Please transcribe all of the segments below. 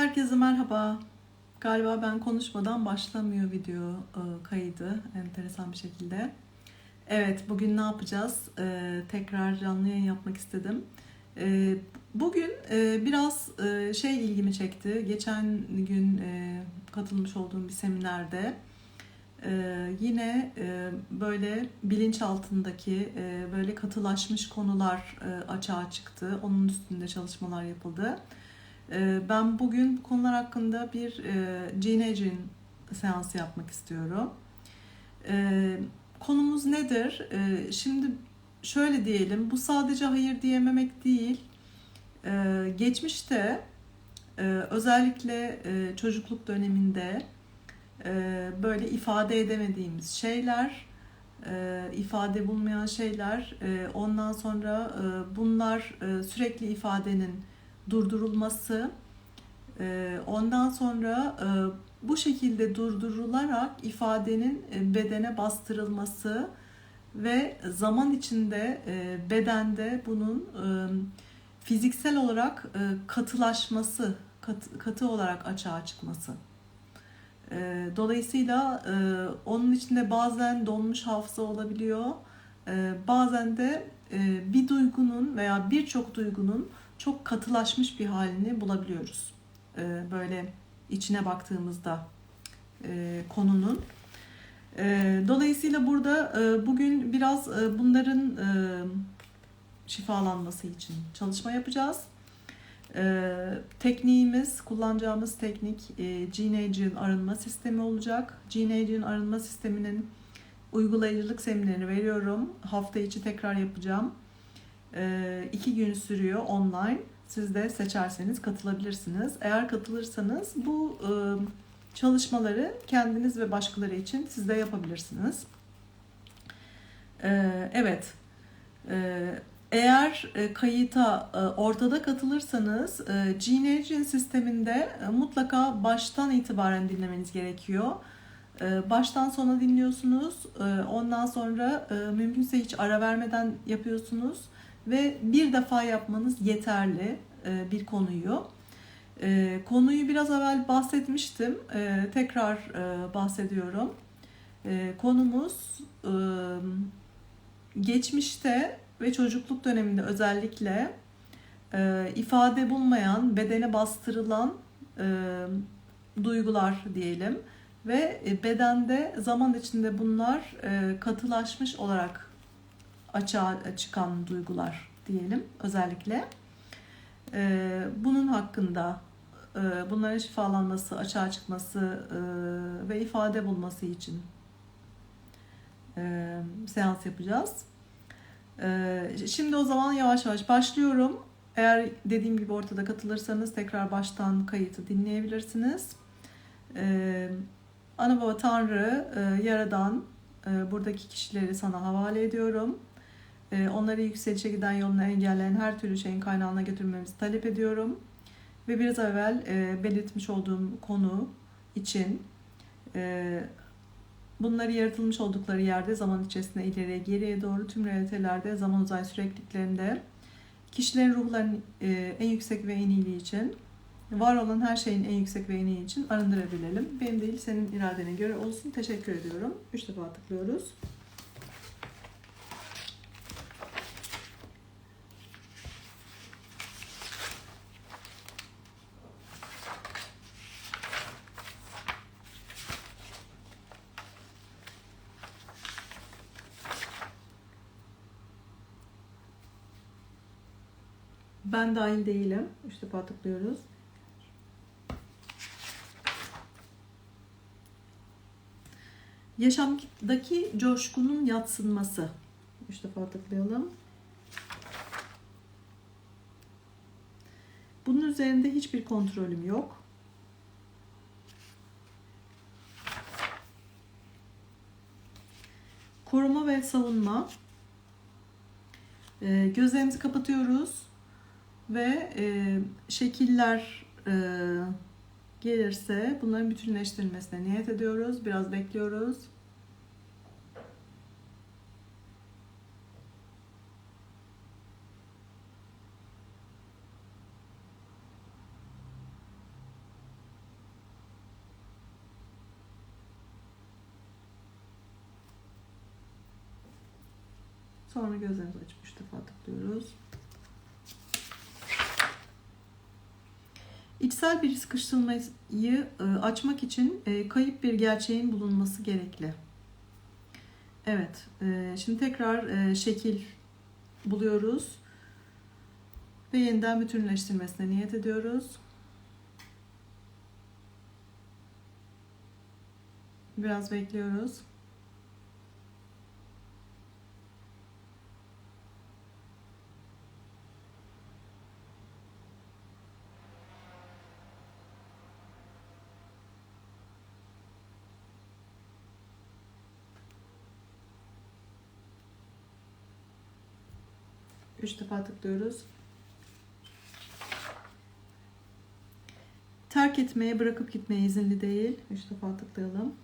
Herkese merhaba. Galiba ben konuşmadan başlamıyor video e, kaydı enteresan bir şekilde. Evet, bugün ne yapacağız? E, tekrar canlı yayın yapmak istedim. E, bugün biraz şey ilgimi çekti. Geçen gün katılmış olduğum bir seminerde yine böyle bilinç altındaki böyle katılaşmış konular açığa çıktı. Onun üstünde çalışmalar yapıldı. Ee, ben bugün bu konular hakkında bir e, Gene Aging seansı yapmak istiyorum. Ee, konumuz nedir? Ee, şimdi şöyle diyelim, bu sadece hayır diyememek değil. Geçmişte e, özellikle e, çocukluk döneminde böyle ifade edemediğimiz şeyler, ifade bulmayan şeyler, ondan sonra bunlar sürekli ifadenin durdurulması e, ondan sonra e, bu şekilde durdurularak ifadenin e, bedene bastırılması ve zaman içinde bedende bunun fiziksel olarak katılaşması, katı olarak açığa çıkması. Dolayısıyla onun içinde bazen donmuş hafıza olabiliyor, bazen de bir duygunun veya birçok duygunun çok katılaşmış bir halini bulabiliyoruz. Ee, böyle içine baktığımızda e, konunun. Ee, dolayısıyla burada e, bugün biraz e, bunların şifalanması için çalışma yapacağız. Ee, tekniğimiz, kullanacağımız teknik Gene Aging arınma sistemi olacak. Gene Aging arınma sisteminin uygulayıcılık seminerini veriyorum. Hafta içi tekrar yapacağım. E, iki gün sürüyor online. Siz de seçerseniz katılabilirsiniz. Eğer katılırsanız bu e, çalışmaları kendiniz ve başkaları için siz de yapabilirsiniz. E, evet. eğer kayıta ortada katılırsanız Gene Aging sisteminde mutlaka baştan itibaren dinlemeniz gerekiyor. Baştan sona dinliyorsunuz. Ondan sonra mümkünse hiç ara vermeden yapıyorsunuz ve bir defa yapmanız yeterli e, bir konuyu. E, konuyu biraz evvel bahsetmiştim. E, tekrar bahsediyorum. Konumuz geçmişte ve çocukluk döneminde özellikle ifade bulmayan, bedene bastırılan duygular diyelim ve bedende zaman içinde bunlar katılaşmış olarak açığa çıkan duygular diyelim özellikle. Ee, bunun hakkında e, bunların şifalanması, açığa çıkması e, ve ifade bulması için e, seans yapacağız. Şimdi o zaman yavaş yavaş başlıyorum. Eğer dediğim gibi ortada katılırsanız tekrar baştan kayıtı dinleyebilirsiniz. Ana baba Tanrı, Yaradan, buradaki kişileri sana havale ediyorum. Ee, onları yükselişe giden yolunu engelleyen her türlü şeyin kaynağına götürmemizi talep ediyorum. Ve biraz evvel e, belirtmiş olduğum konu için e, bunları yaratılmış oldukları yerde zaman içerisinde ileriye geriye doğru tüm realitelerde zaman uzay sürekliliklerinde kişilerin ruhlarının e, en yüksek ve en iyiliği için var olan her şeyin en yüksek ve en iyi için arındırabilelim. Benim değil senin iradene göre olsun. Teşekkür ediyorum. Üç defa tıklıyoruz. Ben dahil değilim. Üç defa tıklıyoruz. Yaşamdaki coşkunun yatsınması. Üç defa tıklayalım. Bunun üzerinde hiçbir kontrolüm yok. Koruma ve savunma. Ee, gözlerimizi kapatıyoruz ve e, şekiller e, gelirse bunların bütünleştirilmesine niyet ediyoruz. Biraz bekliyoruz. Sonra gözlerimizi açıp 3 defa tıklıyoruz. İçsel bir sıkıştırmayı e, açmak için e, kayıp bir gerçeğin bulunması gerekli. Evet, e, şimdi tekrar şekil buluyoruz ve yeniden bütünleştirmesine niyet ediyoruz. Biraz bekliyoruz. Üç defa tıklıyoruz. Terk etmeye, bırakıp gitmeye izinli değil. Üç defa tıklayalım.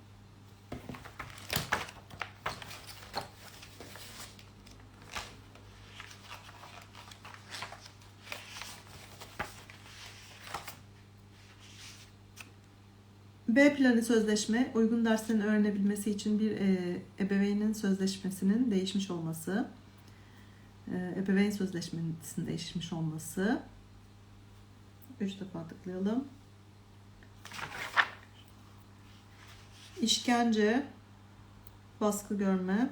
B planı sözleşme, uygun derslerin öğrenebilmesi için bir e, ebeveynin sözleşmesinin değişmiş olması, ebeveyn sözleşmesinin değişmiş olması. Üç defa tıklayalım. İşkence, baskı görme.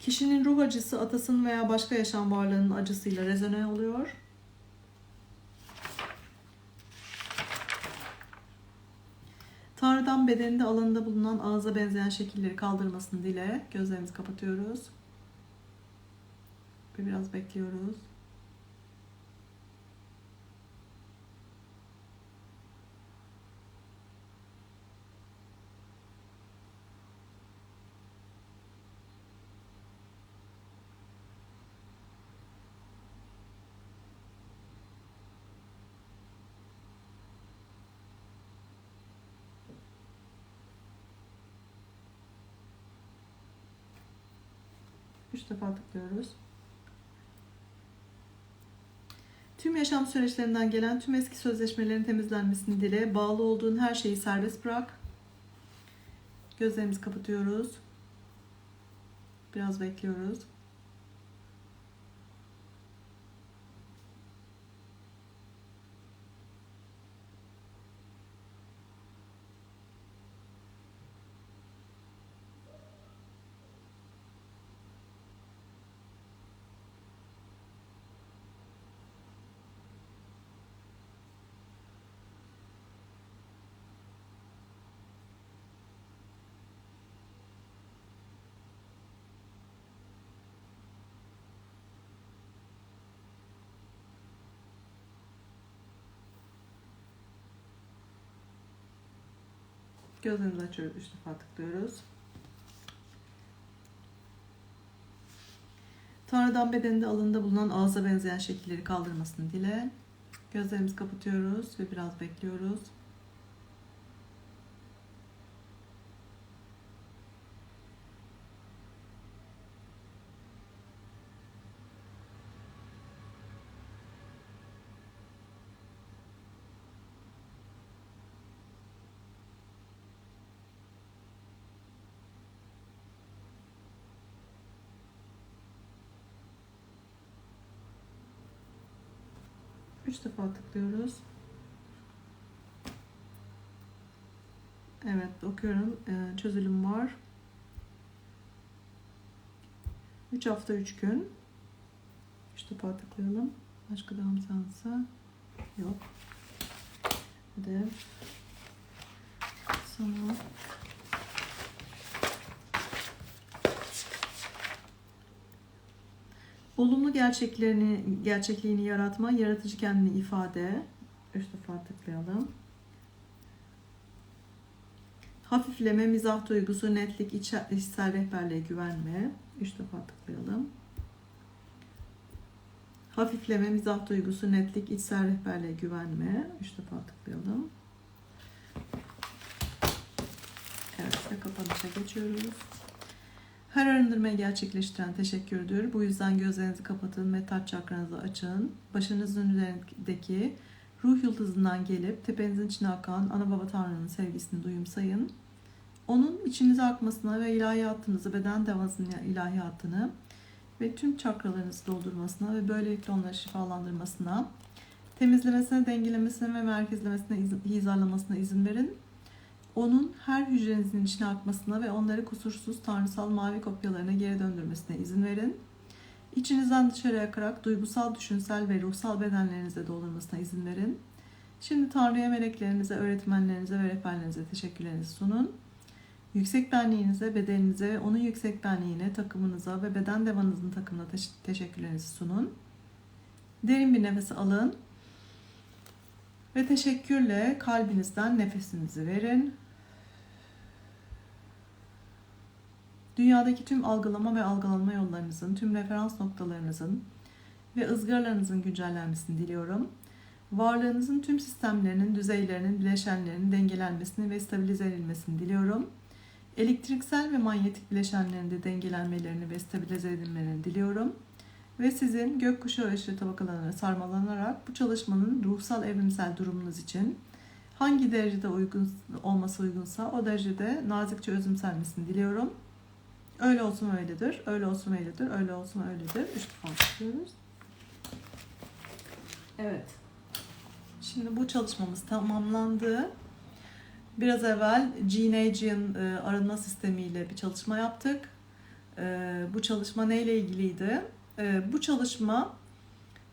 Kişinin ruh acısı atasının veya başka yaşam varlığının acısıyla rezone oluyor. Bedeninde alanında bulunan ağza benzeyen şekilleri kaldırmasını dile. Gözlerimizi kapatıyoruz. Ve biraz bekliyoruz. Üç defa tıklıyoruz. Tüm yaşam süreçlerinden gelen tüm eski sözleşmelerin temizlenmesini dile. Bağlı olduğun her şeyi serbest bırak. Gözlerimizi kapatıyoruz. Biraz bekliyoruz. Gözlerimizi açıyoruz. Üç defa tıklıyoruz. Tanrı'dan bedeninde alında bulunan ağza benzeyen şekilleri kaldırmasını dile. Gözlerimizi kapatıyoruz ve biraz bekliyoruz. Üç defa tıklıyoruz. Evet okuyorum. Ee, çözülüm var. 3 hafta 3 gün. 3 defa tıklayalım. Başka devam seansı yok. Hedef. Sonra Olumlu gerçeklerini, gerçekliğini yaratma, yaratıcı kendini ifade. Üç defa tıklayalım. Hafifleme, mizah duygusu, netlik, içsel rehberliğe güvenme. Üç defa tıklayalım. Hafifleme, mizah duygusu, netlik, içsel rehberliğe güvenme. Üç defa tıklayalım. Evet ve kapanışa geçiyoruz. Her arındırmayı gerçekleştiren teşekkürdür. Bu yüzden gözlerinizi kapatın ve taç çakranızı açın. Başınızın üzerindeki ruh yıldızından gelip tepenizin içine akan ana baba tanrının sevgisini duyumsayın. onun içinize akmasına ve ilahiyatınızı, beden devasının ilahiyatını ve tüm çakralarınızı doldurmasına ve böylelikle onları şifalandırmasına, temizlemesine, dengelemesine ve merkezlemesine, izin, hizarlamasına izin verin. Onun her hücrenizin içine akmasına ve onları kusursuz tanrısal mavi kopyalarına geri döndürmesine izin verin. İçinizden dışarıya akarak duygusal, düşünsel ve ruhsal bedenlerinize doldurmasına izin verin. Şimdi Tanrı'ya, meleklerinize, öğretmenlerinize ve rehberlerinize teşekkürlerinizi sunun. Yüksek benliğinize, bedeninize ve onun yüksek benliğine, takımınıza ve beden devanızın takımına teş- teşekkürlerinizi sunun. Derin bir nefes alın. Ve teşekkürle kalbinizden nefesinizi verin. Dünyadaki tüm algılama ve algılanma yollarınızın, tüm referans noktalarınızın ve ızgaralarınızın güncellenmesini diliyorum. Varlığınızın tüm sistemlerinin, düzeylerinin, bileşenlerinin dengelenmesini ve stabilize edilmesini diliyorum. Elektriksel ve manyetik bileşenlerin de dengelenmelerini ve stabilize edilmelerini diliyorum. Ve sizin gökkuşağı ışığı tabakalarına sarmalanarak bu çalışmanın ruhsal evrimsel durumunuz için hangi derecede uygun olması uygunsa o derecede nazikçe özümsenmesini diliyorum. Öyle olsun öyledir, öyle olsun öyledir, öyle olsun öyledir. Üç defa tutuyoruz. Evet. Şimdi bu çalışmamız tamamlandı. Biraz evvel Gene e, arınma sistemiyle bir çalışma yaptık. E, bu çalışma neyle ilgiliydi? E, bu çalışma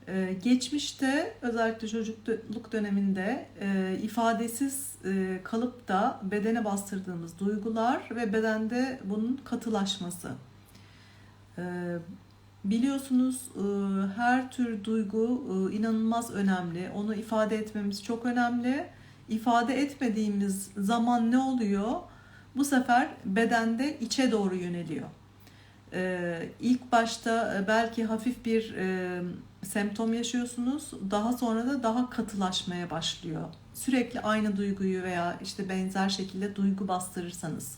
e, geçmişte özellikle çocukluk döneminde e, ifadesiz e, kalıp da bedene bastırdığımız duygular ve bedende bunun katılaşması. E, biliyorsunuz e, her tür duygu inanılmaz önemli. Onu ifade etmemiz çok önemli. İfade etmediğimiz zaman ne oluyor? Bu sefer bedende içe doğru yöneliyor. Ee, ilk başta belki hafif bir semptom yaşıyorsunuz. Daha sonra da daha katılaşmaya başlıyor. Sürekli aynı duyguyu veya işte benzer şekilde duygu bastırırsanız.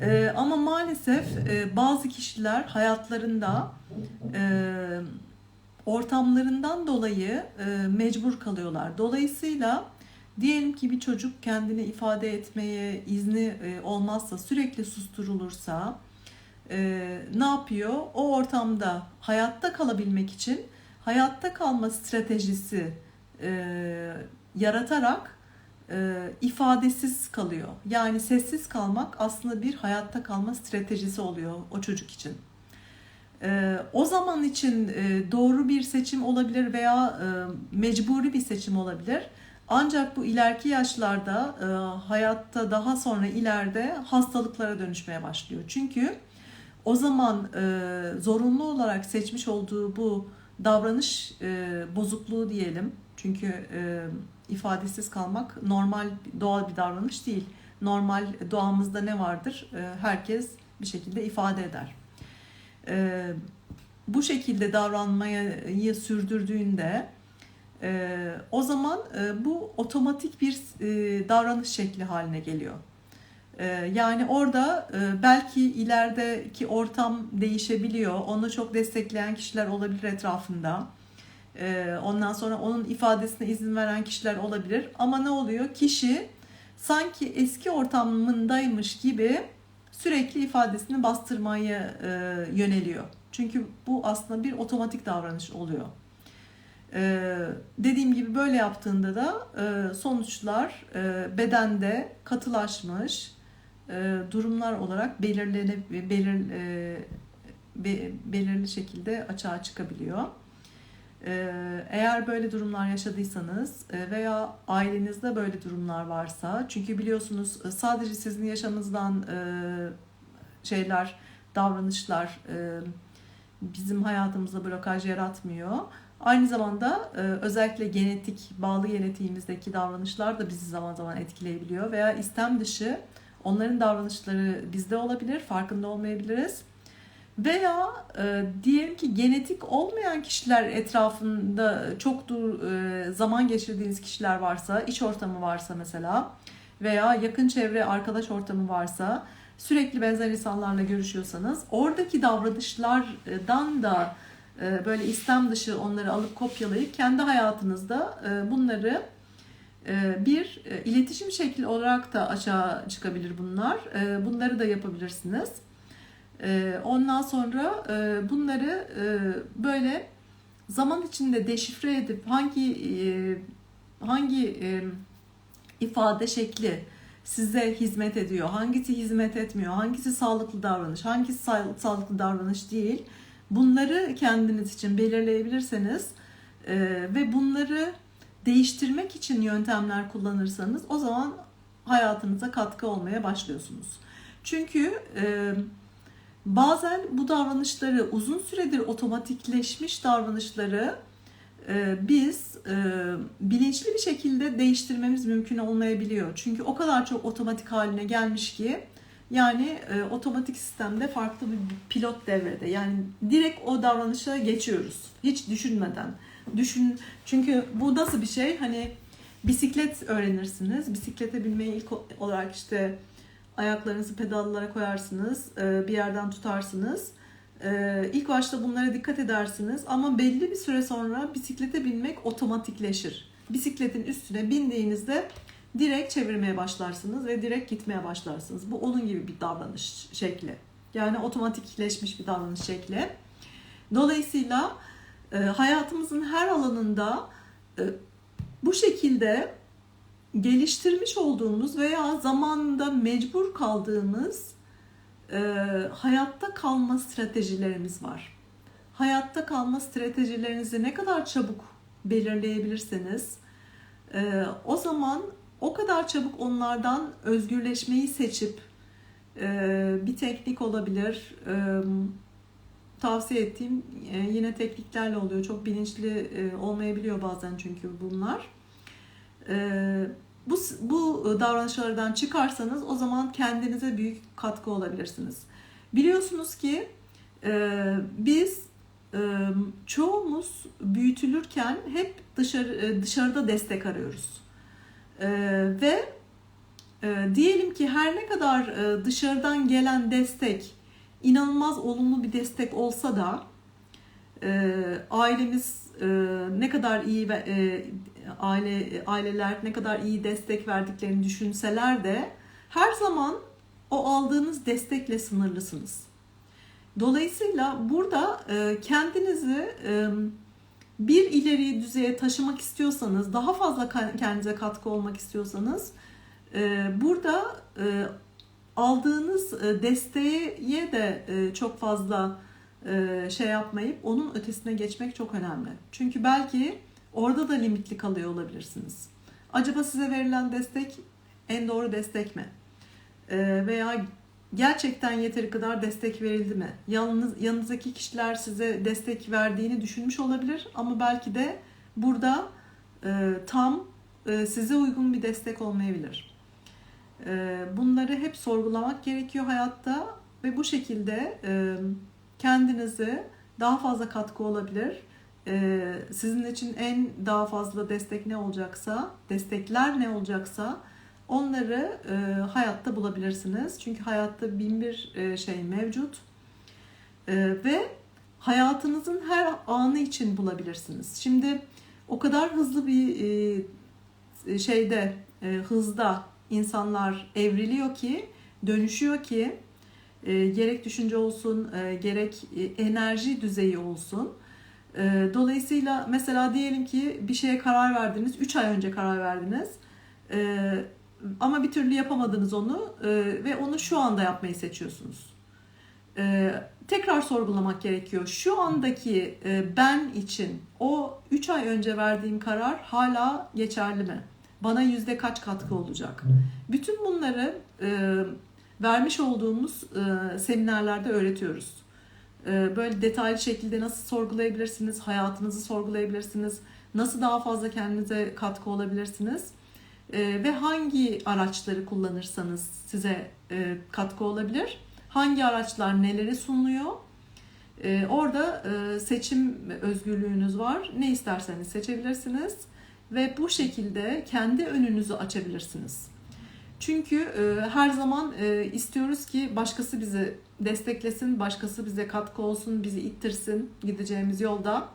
Ee, ama maalesef e, bazı kişiler hayatlarında e, ortamlarından dolayı e, mecbur kalıyorlar. Dolayısıyla diyelim ki bir çocuk kendini ifade etmeye izni e, olmazsa, sürekli susturulursa e, ne yapıyor? O ortamda hayatta kalabilmek için hayatta kalma stratejisi e, yaratarak e, ifadesiz kalıyor. Yani sessiz kalmak aslında bir hayatta kalma stratejisi oluyor o çocuk için. E, o zaman için e, doğru bir seçim olabilir veya e, mecburi bir seçim olabilir. Ancak bu ileriki yaşlarda e, hayatta daha sonra ileride hastalıklara dönüşmeye başlıyor. Çünkü o zaman e, zorunlu olarak seçmiş olduğu bu davranış e, bozukluğu diyelim. Çünkü e, ifadesiz kalmak normal doğal bir davranış değil. Normal doğamızda ne vardır? E, herkes bir şekilde ifade eder. E, bu şekilde davranmayı sürdürdüğünde e, o zaman e, bu otomatik bir e, davranış şekli haline geliyor. E, yani orada e, belki ilerideki ortam değişebiliyor. Onu çok destekleyen kişiler olabilir etrafında. E, ondan sonra onun ifadesine izin veren kişiler olabilir. Ama ne oluyor? Kişi sanki eski ortamındaymış gibi sürekli ifadesini bastırmaya e, yöneliyor. Çünkü bu aslında bir otomatik davranış oluyor. Ee, dediğim gibi böyle yaptığında da e, sonuçlar bedende katılaşmış e, durumlar olarak belirlene belir, e, be, belirli şekilde açığa çıkabiliyor. E, eğer böyle durumlar yaşadıysanız veya ailenizde böyle durumlar varsa, çünkü biliyorsunuz sadece sizin yaşamınızdan şeyler, davranışlar bizim hayatımızda blokaj yaratmıyor. Aynı zamanda özellikle genetik, bağlı genetiğimizdeki davranışlar da bizi zaman zaman etkileyebiliyor veya istem dışı onların davranışları bizde olabilir, farkında olmayabiliriz. Veya e, diyelim ki genetik olmayan kişiler etrafında çok dur, e, zaman geçirdiğiniz kişiler varsa, iş ortamı varsa mesela veya yakın çevre arkadaş ortamı varsa sürekli benzer insanlarla görüşüyorsanız oradaki davranışlardan da e, böyle istem dışı onları alıp kopyalayıp kendi hayatınızda e, bunları bir e, iletişim şekli olarak da açığa çıkabilir bunlar. E, bunları da yapabilirsiniz. E, ondan sonra e, bunları e, böyle zaman içinde deşifre edip hangi hangi ifade şekli size hizmet ediyor, hangisi hizmet etmiyor, hangisi sağlıklı davranış, hangisi sağlıklı davranış değil. Bunları kendiniz için belirleyebilirseniz ve bunları değiştirmek için yöntemler kullanırsanız o zaman hayatınıza katkı olmaya başlıyorsunuz. Çünkü e, bazen bu davranışları uzun süredir otomatikleşmiş davranışları e, biz e, bilinçli bir şekilde değiştirmemiz mümkün olmayabiliyor. Çünkü o kadar çok otomatik haline gelmiş ki yani e, otomatik sistemde farklı bir pilot devrede. Yani direkt o davranışa geçiyoruz. Hiç düşünmeden. Düşün çünkü bu nasıl bir şey? Hani bisiklet öğrenirsiniz. Bisiklete binmeyi ilk olarak işte ayaklarınızı pedallara koyarsınız, bir yerden tutarsınız ee, ilk başta bunlara dikkat edersiniz ama belli bir süre sonra bisiklete binmek otomatikleşir. Bisikletin üstüne bindiğinizde direkt çevirmeye başlarsınız ve direkt gitmeye başlarsınız. Bu onun gibi bir davranış şekli. Yani otomatikleşmiş bir davranış şekli. Dolayısıyla e, hayatımızın her alanında e, bu şekilde geliştirmiş olduğumuz veya zamanında mecbur kaldığımız e, hayatta kalma stratejilerimiz var. Hayatta kalma stratejilerinizi ne kadar çabuk belirleyebilirseniz e, o zaman o kadar çabuk onlardan özgürleşmeyi seçip e, bir teknik olabilir. E, tavsiye ettiğim e, yine tekniklerle oluyor. Çok bilinçli e, olmayabiliyor bazen çünkü bunlar. E, bu, bu davranışlardan çıkarsanız o zaman kendinize büyük katkı olabilirsiniz. Biliyorsunuz ki biz çoğumuz büyütülürken hep dışarı dışarıda destek arıyoruz. Ve diyelim ki her ne kadar dışarıdan gelen destek inanılmaz olumlu bir destek olsa da e, ailemiz e, ne kadar iyi ve e, aile aileler ne kadar iyi destek verdiklerini düşünseler de her zaman o aldığınız destekle sınırlısınız. Dolayısıyla burada e, kendinizi e, bir ileri düzeye taşımak istiyorsanız, daha fazla kendinize katkı olmak istiyorsanız e, burada e, aldığınız e, desteğe de e, çok fazla e, şey yapmayıp onun ötesine geçmek çok önemli. Çünkü belki Orada da limitli kalıyor olabilirsiniz. Acaba size verilen destek en doğru destek mi? Veya gerçekten yeteri kadar destek verildi mi? Yalnız yanınızdaki kişiler size destek verdiğini düşünmüş olabilir ama belki de burada tam size uygun bir destek olmayabilir. E, bunları hep sorgulamak gerekiyor hayatta ve bu şekilde e, kendinize daha fazla katkı olabilir e, sizin için en daha fazla destek ne olacaksa, destekler ne olacaksa onları e, hayatta bulabilirsiniz. Çünkü hayatta bin bir e, şey mevcut e, ve hayatınızın her anı için bulabilirsiniz. Şimdi o kadar hızlı bir şeyde, hızda insanlar evriliyor ki, dönüşüyor ki e, gerek düşünce olsun, e, gerek e, enerji düzeyi olsun ee, dolayısıyla mesela diyelim ki bir şeye karar verdiniz, 3 ay önce karar verdiniz ee, ama bir türlü yapamadınız onu ee, ve onu şu anda yapmayı seçiyorsunuz. Tekrar sorgulamak gerekiyor. Şu andaki e, ben için o 3 ay önce verdiğim karar hala geçerli mi? Bana yüzde kaç katkı olacak? Bütün bunları e, vermiş olduğumuz e, seminerlerde öğretiyoruz. Ee, böyle detaylı şekilde nasıl sorgulayabilirsiniz, hayatınızı sorgulayabilirsiniz, nasıl daha fazla kendinize katkı olabilirsiniz ee, ve hangi araçları kullanırsanız size e, katkı olabilir. Hangi araçlar neleri sunuyor? Ee, orada e, seçim özgürlüğünüz var. Ne isterseniz seçebilirsiniz ve bu şekilde kendi önünüzü açabilirsiniz. Çünkü e, her zaman e, istiyoruz ki başkası bizi desteklesin, başkası bize katkı olsun, bizi ittirsin gideceğimiz yolda.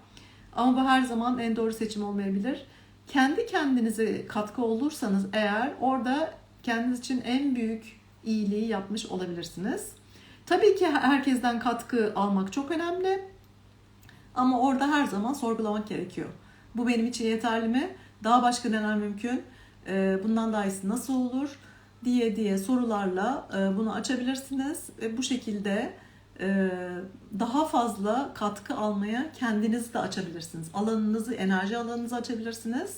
Ama bu her zaman en doğru seçim olmayabilir. kendi kendinize katkı olursanız eğer orada kendiniz için en büyük iyiliği yapmış olabilirsiniz. Tabii ki herkesten katkı almak çok önemli. Ama orada her zaman sorgulamak gerekiyor. Bu benim için yeterli mi? Daha başka neler mümkün? Ee, Bundan daha iyisi nasıl olur? diye diye sorularla e, bunu açabilirsiniz. Ve bu şekilde e, daha fazla katkı almaya kendinizi de açabilirsiniz. Alanınızı, enerji alanınızı açabilirsiniz.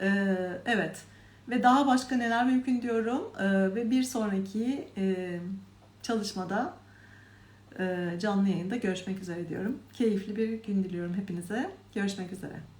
Ee, Evet. Ve daha başka neler mümkün diyorum. Ee, Ve bir sonraki e, çalışmada canlı yayında görüşmek üzere diyorum. Keyifli bir gün diliyorum hepinize. Görüşmek üzere.